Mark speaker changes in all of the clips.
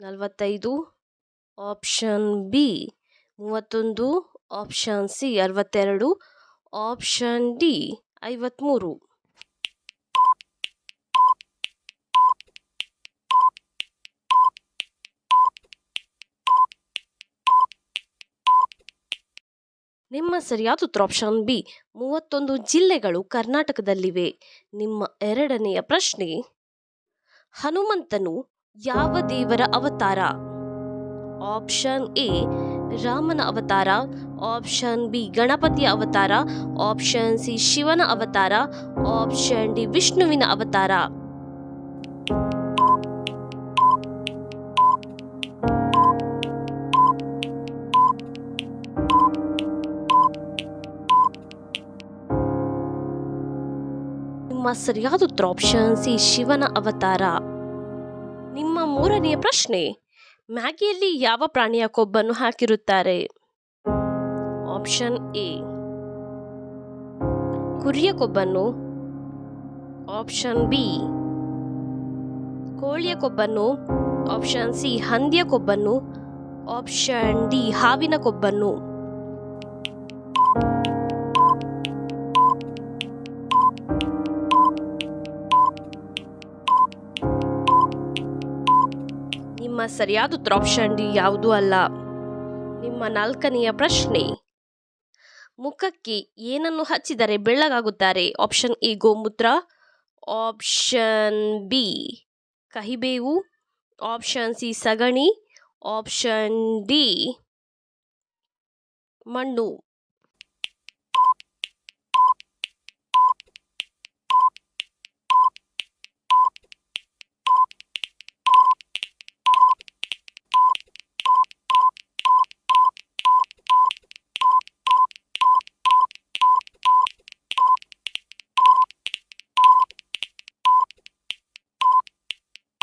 Speaker 1: ನಲವತ್ತೈದು option B ಮೂವತ್ತೊಂದು option C ಅರವತ್ತೆರಡು ಆಪ್ಷನ್ ಡಿ ಐವತ್ತ್ಮೂರು ನಿಮ್ಮ ಸರಿಯಾದ ಉತ್ತರ ಆಪ್ಷನ್ ಬಿ ಮೂವತ್ತೊಂದು ಜಿಲ್ಲೆಗಳು ಕರ್ನಾಟಕದಲ್ಲಿವೆ. ನಿಮ್ಮ ಎರಡನೆಯ ಪ್ರಶ್ನೆ, ಹನುಮಂತನು ಯಾವ ದೇವರ ಅವತಾರ? ಆಪ್ಷನ್ ಎ, ರಾಮನ ಅವತಾರ. ಆಪ್ಷನ್ ಬಿ, ಗಣಪತಿಯ ಅವತಾರ. ಆಪ್ಷನ್ ಸಿ, ಶಿವನ ಅವತಾರ. ಆಪ್ಷನ್ ಡಿ, ವಿಷ್ಣುವಿನ ಅವತಾರ. ನಿಮ್ಮ ಸರಿಯಾದ ಉತ್ತರ ಆಪ್ಷನ್ ಸಿ, ಶಿವನ ಅವತಾರ. ಮೂರನೆಯ ಪ್ರಶ್ನೆ, ಮ್ಯಾಗಿಯಲ್ಲಿ ಯಾವ ಪ್ರಾಣಿಯ ಕೊಬ್ಬನ್ನು ಹಾಕಿರುತ್ತಾರೆ? ಆಪ್ಷನ್ ಎ, ಕುರಿಯ ಕೊಬ್ಬನ್ನು. ಆಪ್ಷನ್ ಬಿ, ಕೋಳಿಯ ಕೊಬ್ಬನ್ನು. ಆಪ್ಷನ್ ಸಿ, ಹಂದಿಯ ಕೊಬ್ಬನ್ನು. ಆಪ್ಷನ್ ಡಿ, ಹಾವಿನ ಕೊಬ್ಬನ್ನು. ಸರಿಯಾದ ಉತ್ತರ ಆಪ್ಷನ್ ಡಿ ಯಾವುದೂ ಅಲ್ಲ? ನಿಮ್ಮ ನಾಲ್ಕನೆಯ ಪ್ರಶ್ನೆ. ಮುಖಕ್ಕೆ ಏನನ್ನು ಹಚ್ಚಿದರೆ ಬೆಳ್ಳಗಾಗುತ್ತಾರೆ? ಆಪ್ಷನ್ ಎ, ಗೋಮೂತ್ರ. ಆಪ್ಷನ್ ಬಿ, ಕಹಿಬೇವು. ಆಪ್ಷನ್ ಸಿ, ಸಗಣಿ. ಆಪ್ಷನ್ ಡಿ, ಮಣ್ಣು.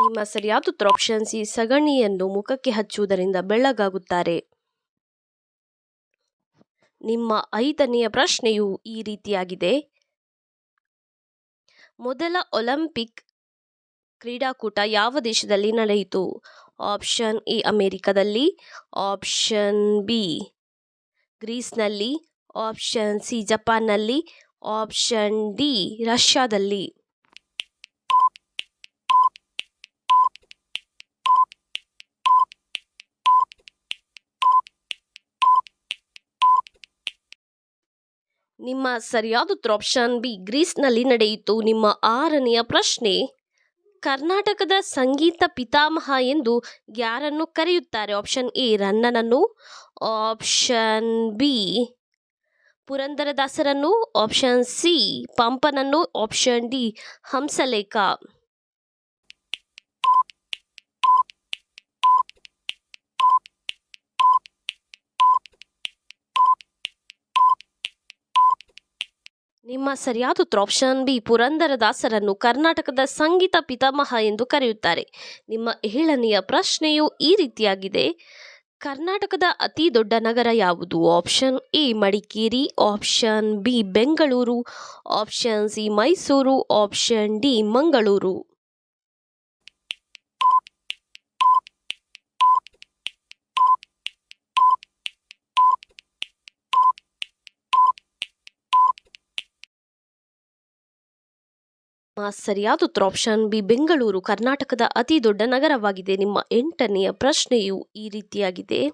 Speaker 1: ನಿಮ್ಮ ಸರಿಯಾದ ಆಪ್ಷನ್ ಸಿ ಸಗಣಿಯನ್ನು ಮುಖಕ್ಕೆ ಹಚ್ಚುವುದರಿಂದ ಬೆಳ್ಳಗಾಗುತ್ತಾರೆ. ನಿಮ್ಮ ಐದನೆಯ ಪ್ರಶ್ನೆಯು ಈ ರೀತಿಯಾಗಿದೆ. ಮೊದಲ ಒಲಿಂಪಿಕ್ ಕ್ರೀಡಾಕೂಟ ಯಾವ ದೇಶದಲ್ಲಿ ನಡೆಯಿತು? ಆಪ್ಷನ್ ಎ ಅಮೆರಿಕದಲ್ಲಿ, ಆಪ್ಷನ್ ಬಿ ಗ್ರೀಸ್ನಲ್ಲಿ, ಆಪ್ಷನ್ ಸಿ ಜಪಾನ್ನಲ್ಲಿ, ಆಪ್ಷನ್ ಡಿ ರಷ್ಯಾದಲ್ಲಿ. ನಿಮ್ಮ ಸರಿಯಾದ ಉತ್ತರ ಆಪ್ಷನ್ ಬಿ ಗ್ರೀಸ್ನಲ್ಲಿ ನಡೆಯಿತು. ನಿಮ್ಮ ಆರನೆಯ ಪ್ರಶ್ನೆ, ಕರ್ನಾಟಕದ ಸಂಗೀತ ಪಿತಾಮಹ ಎಂದು ಯಾರನ್ನು ಕರೆಯುತ್ತಾರೆ? ಆಪ್ಷನ್ ಎ, ರನ್ನನನ್ನು. ಆಪ್ಷನ್ ಬಿ, ಪುರಂದರದಾಸರನ್ನು. Option C, ಪಂಪನನ್ನು. Option D, Hamsalekha. ನಿಮ್ಮ ಸರಿಯಾದ ಉತ್ತರ ಆಪ್ಷನ್ ಬಿ ಪುರಂದರದಾಸರನ್ನು ಕರ್ನಾಟಕದ ಸಂಗೀತ ಪಿತಾಮಹ ಎಂದು ಕರೆಯುತ್ತಾರೆ. ನಿಮ್ಮ ಏಳನೆಯ ಪ್ರಶ್ನೆಯು ಈ ರೀತಿಯಾಗಿದೆ. ಕರ್ನಾಟಕದ ಅತಿ ದೊಡ್ಡ ನಗರ ಯಾವುದು? Option A Madikeri. Option B Bengaluru. Option C Mysuru. Option D Mangaluru. ಸರಿಯಾದ ಆಪ್ಷನ್ ಬಿ ಬೆಂಗಳೂರು, ಕರ್ನಾಟಕದ ಅತಿ ದೊಡ್ಡ ನಗರವಾಗಿದೆ. ನಿಮ್ಮ ಎಂಟನೆಯ ಪ್ರಶ್ನೆಯು ಈ ರೀತಿಯಾಗಿದೆ.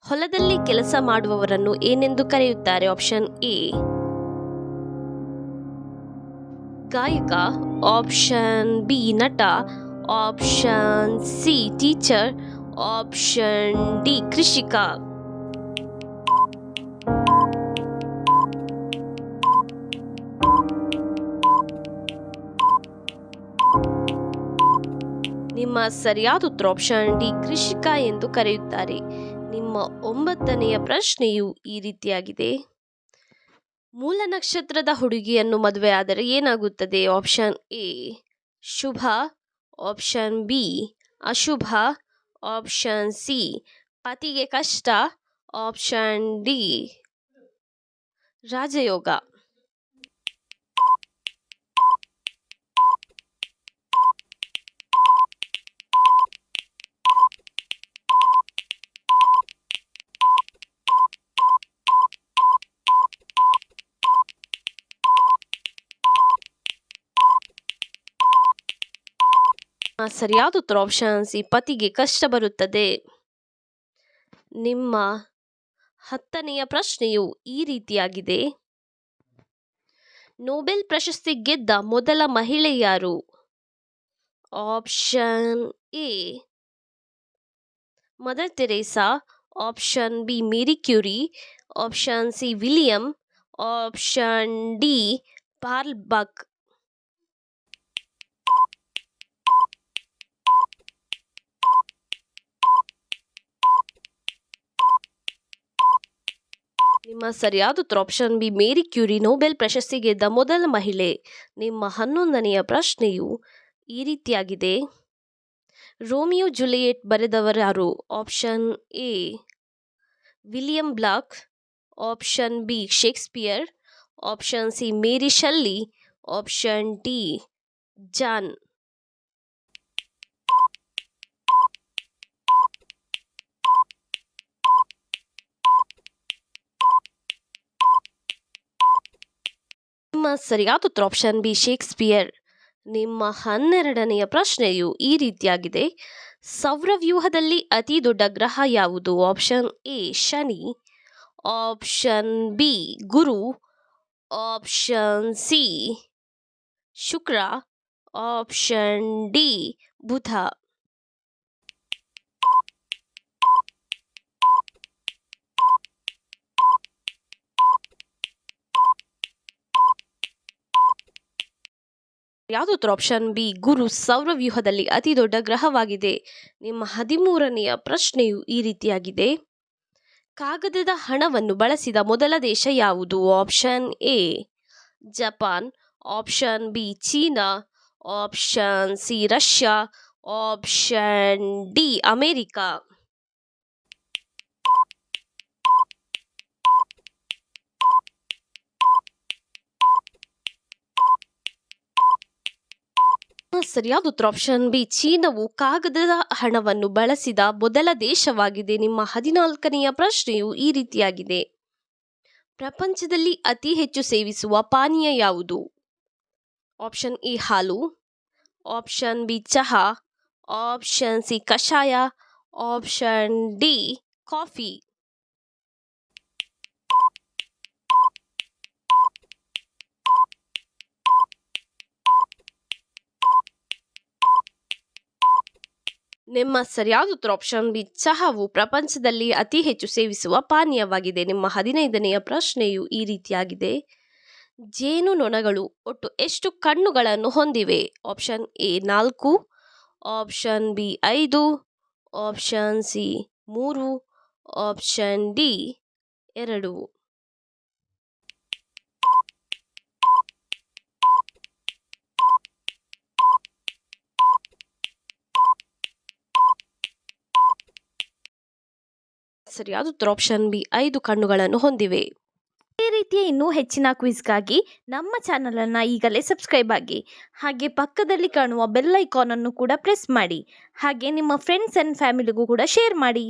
Speaker 1: ಹೊಲದಲ್ಲಿ ಕೆಲಸ ಮಾಡುವವರನ್ನು ಏನೆಂದು ಕರೆಯುತ್ತಾರೆ? Option A. ಗಾಯಕ. ಆಪ್ಷನ್ ಬಿ, ನಟ. Option C, teacher. Option D, ಕೃಷಿಕ. ನಿಮ್ಮ ಸರಿಯಾದ ಉತ್ತರ ಆಪ್ಷನ್ ಡಿ ಕೃಷಿಕ ಎಂದು ಕರೆಯುತ್ತಾರೆ. ನಿಮ್ಮ ಒಂಬತ್ತನೆಯ ಪ್ರಶ್ನೆಯು ಈ ರೀತಿಯಾಗಿದೆ. ಮೂಲ ನಕ್ಷತ್ರದ ಹುಡುಗಿಯನ್ನು ಮದುವೆಯಾದರೆ ಏನಾಗುತ್ತದೆ? ಆಪ್ಷನ್ ಎ, ಶುಭ. ಆಪ್ಷನ್ ಬಿ, ಅಶುಭ. ಆಪ್ಷನ್ ಸಿ, ಪತಿಗೆ ಕಷ್ಟ. ಆಪ್ಷನ್ ಡಿ, ರಾಜಯೋಗ. ಸರಿಯಾದ ಉತ್ತರ ಆಪ್ಷನ್ ಸಿ ಪತಿಗೆ ಕಷ್ಟ ಬರುತ್ತದೆ. ನಿಮ್ಮ ಹತ್ತನೆಯ ಪ್ರಶ್ನೆಯು ಈ ರೀತಿಯಾಗಿದೆ. ನೊಬೆಲ್ ಪ್ರಶಸ್ತಿ ಗೆದ್ದ ಮೊದಲ ಮಹಿಳೆ ಯಾರು? Option A mother Teresa option B Mary Curie option C William option D Pearl Buck ನಿಮ್ಮ ಸರಿಯಾದ ಉತ್ತರ option B Mary Curie Nobel ಪ್ರಶಸ್ತಿ ಗೆದ್ದ ಮೊದಲ ಮಹಿಳೆ. ನಿಮ್ಮ ಹನ್ನೊಂದನೆಯ ಪ್ರಶ್ನೆಯು ಈ ರೀತಿಯಾಗಿದೆ. Romeo Juliet ಬರೆದವರಾರು option A William Blake option B Shakespeare option C Mary Shelley option D John. ಸರಿಯಾದ ಉತ್ತರ ಆಪ್ಷನ್ ಬಿ ಶೇಕ್ಸ್ಪಿಯರ್ ನಿಮ್ಮ ಹನ್ನೆರಡನೆಯ ಪ್ರಶ್ನೆಯು ಈ ರೀತಿಯಾಗಿದೆ. ಸೌರವ್ಯೂಹದಲ್ಲಿ ಅತಿ ದೊಡ್ಡ ಗ್ರಹ ಯಾವುದು? ಆಪ್ಷನ್ ಎ ಶನಿ. ಆಪ್ಷನ್ ಬಿ ಗುರು. ಆಪ್ಷನ್ ಸಿ ಶುಕ್ರ. ಆಪ್ಷನ್ ಡಿ ಬುಧ. ಯಾವುದು ಉತ್ತರ ಆಪ್ಷನ್ ಬಿ ಗುರು ಸೌರವ್ಯೂಹದಲ್ಲಿ ಅತಿ ದೊಡ್ಡ ಗ್ರಹವಾಗಿದೆ. ನಿಮ್ಮ ಹದಿಮೂರನೆಯ ಪ್ರಶ್ನೆಯು ಈ ರೀತಿಯಾಗಿದೆ. ಕಾಗದದ ಹಣವನ್ನು ಬಳಸಿದ ಮೊದಲ ದೇಶ ಯಾವುದು? Option A Japan option B China. Option C Russia. Option D America. ಸರಿಯಾದ ಉತ್ತರ ಆಪ್ಷನ್ ಬಿ, ಚೀನವು ಕಾಗದದ ಹಣವನ್ನು ಬಳಸಿದ ಮೊದಲ ದೇಶವಾಗಿದೆ. ನಿಮ್ಮ ಹದಿನಾಲ್ಕನೆಯ ಪ್ರಶ್ನೆಯು ಈ ರೀತಿಯಾಗಿದೆ. ಪ್ರಪಂಚದಲ್ಲಿ ಅತಿ ಹೆಚ್ಚು ಸೇವಿಸುವ ಪಾನೀಯ ಯಾವುದು? ಆಪ್ಷನ್ ಎ, ಹಾಲು. ಆಪ್ಷನ್ ಬಿ, ಚಹಾ. ಆಪ್ಷನ್ ಸಿ, ಕಷಾಯ. Option D, coffee. ನಿಮ್ಮ ಸರಿಯಾದ ಉತ್ತರ ಆಪ್ಷನ್ ಬಿ, ಚಹಾವು ಪ್ರಪಂಚದಲ್ಲಿ ಅತಿ ಹೆಚ್ಚು ಸೇವಿಸುವ ಪಾನೀಯವಾಗಿದೆ. ನಿಮ್ಮ ಹದಿನೈದನೆಯ ಪ್ರಶ್ನೆಯು ಈ ರೀತಿಯಾಗಿದೆ. ಜೇನು ನೊಣಗಳು ಒಟ್ಟು ಎಷ್ಟು ಕಣ್ಣುಗಳನ್ನು ಹೊಂದಿವೆ? ಆಪ್ಷನ್ ಎ, ನಾಲ್ಕು ಆಪ್ಷನ್ ಬಿ, ಐದು ಆಪ್ಷನ್ ಸಿ, ಮೂರು ಆಪ್ಷನ್ ಡಿ, ಎರಡು. ಸರಿಯಾದ ಉತ್ತರ ಆಪ್ಷನ್ ಬಿ ಐದು ಕಣ್ಣುಗಳನ್ನು ಹೊಂದಿವೆ.
Speaker 2: ಇದೇ ರೀತಿಯ ಇನ್ನೂ ಹೆಚ್ಚಿನ ಕ್ವಿಜ್ಗಾಗಿ ನಮ್ಮ ಚಾನಲನ್ನು ಈಗಲೇ ಸಬ್ಸ್ಕ್ರೈಬ್ ಆಗಿ, ಹಾಗೆ ಪಕ್ಕದಲ್ಲಿ ಕಾಣುವ ಬೆಲ್ ಐಕಾನನ್ನು ಕೂಡ ಪ್ರೆಸ್ ಮಾಡಿ, ಹಾಗೆ ನಿಮ್ಮ ಫ್ರೆಂಡ್ಸ್ ಆ್ಯಂಡ್ ಫ್ಯಾಮಿಲಿಗೂ ಕೂಡ ಶೇರ್ ಮಾಡಿ.